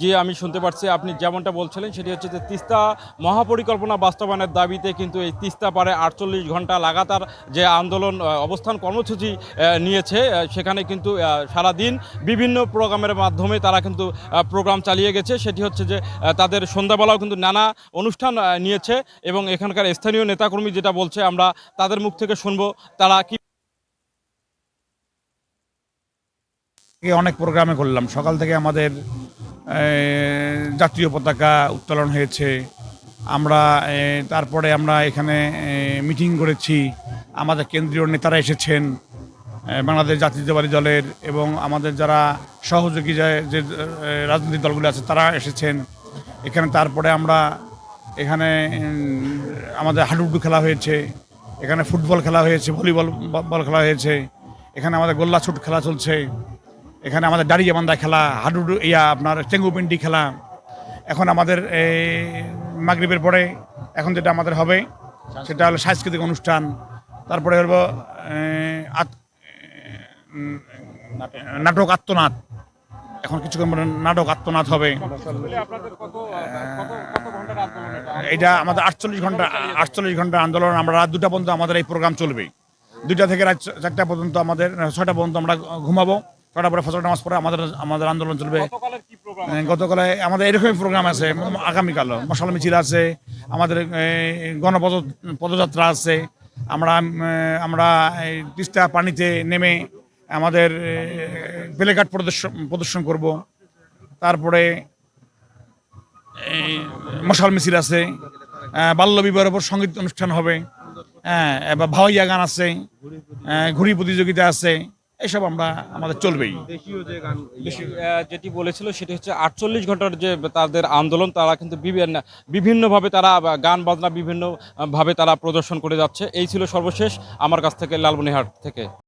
জি, আমি শুনতে পারছি। আপনি যেমনটা বলছিলেন, সেটি হচ্ছে যে তিস্তা মহাপরিকল্পনা বাস্তবায়নের দাবিতে কিন্তু এই তিস্তা পারে আটচল্লিশ ঘণ্টা লাগাতার যে আন্দোলন অবস্থান কর্মসূচি নিয়েছে সেখানে কিন্তু সারাদিন বিভিন্ন প্রোগ্রামের মাধ্যমে তারা কিন্তু প্রোগ্রাম চালিয়ে গেছে। সেটি হচ্ছে যে তাদের সন্ধ্যাবেলাও কিন্তু নানা অনুষ্ঠান নিয়েছে এবং এখানকার স্থানীয় নেতাকর্মী যেটা বলছে, আমরা তাদের মুখ থেকে শুনব, তারা কি অনেক প্রোগ্রামে করলাম সকাল থেকে আমাদের জাতীয় পতাকা উত্তোলন হয়েছে। আমরা তারপরে আমরা এখানে মিটিং করেছি। আমাদের কেন্দ্রীয় নেতারা এসেছেন বাংলাদেশ জাতীয়তাবাদী দলের এবং আমাদের যারা সহযোগী যে- রাজনৈতিক দলগুলো আছে, তারা এসেছেন। এখানে তারপরে আমরা এখানে আমাদের হাডুডু খেলা হয়েছে। এখানে ফুটবল খেলা হয়েছে, ভলিবল বল খেলা হয়েছে। এখানে আমাদের গোল্লা ছুট খেলা চলছে। এখানে আমাদের দাঁড়িয়ে বান্ধা খেলা, হাডুডু, ইয়া আপনার চেঙ্গুপিন্ডি খেলা, এখন আমাদের এই মাগরিবের পরে এখন যেটা আমাদের হবে, সেটা হলো সাংস্কৃতিক অনুষ্ঠান, তারপরে হলো নাটক আত্মনাথ, এখন কিছুক্ষণ পরে নাটক আত্মনাথ হবে। এটা আমাদের আটচল্লিশ ঘণ্টা আটচল্লিশ ঘণ্টা আন্দোলন, আমরা রাত দুটা পর্যন্ত আমাদের এই প্রোগ্রাম চলবে। দুইটা থেকে রাত চারটা পর্যন্ত আমাদের, ছয়টা পর্যন্ত আমরা ঘুমাবো। ছটা পরে ফসল নামাজ পরে আমাদের আমাদের আন্দোলন চলবে। আহ, গতকালে আমাদের এরকমই প্রোগ্রাম আছে। আগামীকালও। মশাল মিছিল আছে আমাদের গণপদ পদযাত্রা আছে। আমরা আমরা এই তিস্তা পানিতে নেমে আমাদের প্লেকার্ড প্রদর্শন প্রদর্শন করব। তারপরে মশাল মিছিল আছে। আহ, বাল্য বিবাহের উপর সংগীত অনুষ্ঠান হবে। হ্যাঁ এবার ভাওয়াইয়া গান আছে। ঘুড়ি প্রতিযোগিতা আছে। এসব আমরা আমাদের চলবেই। যেটি বলেছিল, সেটি হচ্ছে আটচল্লিশ ঘণ্টার যে তাদের আন্দোলন, তারা কিন্তু বিভিন্ন, বিভিন্নভাবে তারা গান বাজনা বিভিন্নভাবে তারা প্রদর্শন করে যাচ্ছে। এই ছিল সর্বশেষ আমার কাছ থেকে লালমনিহাট থেকে।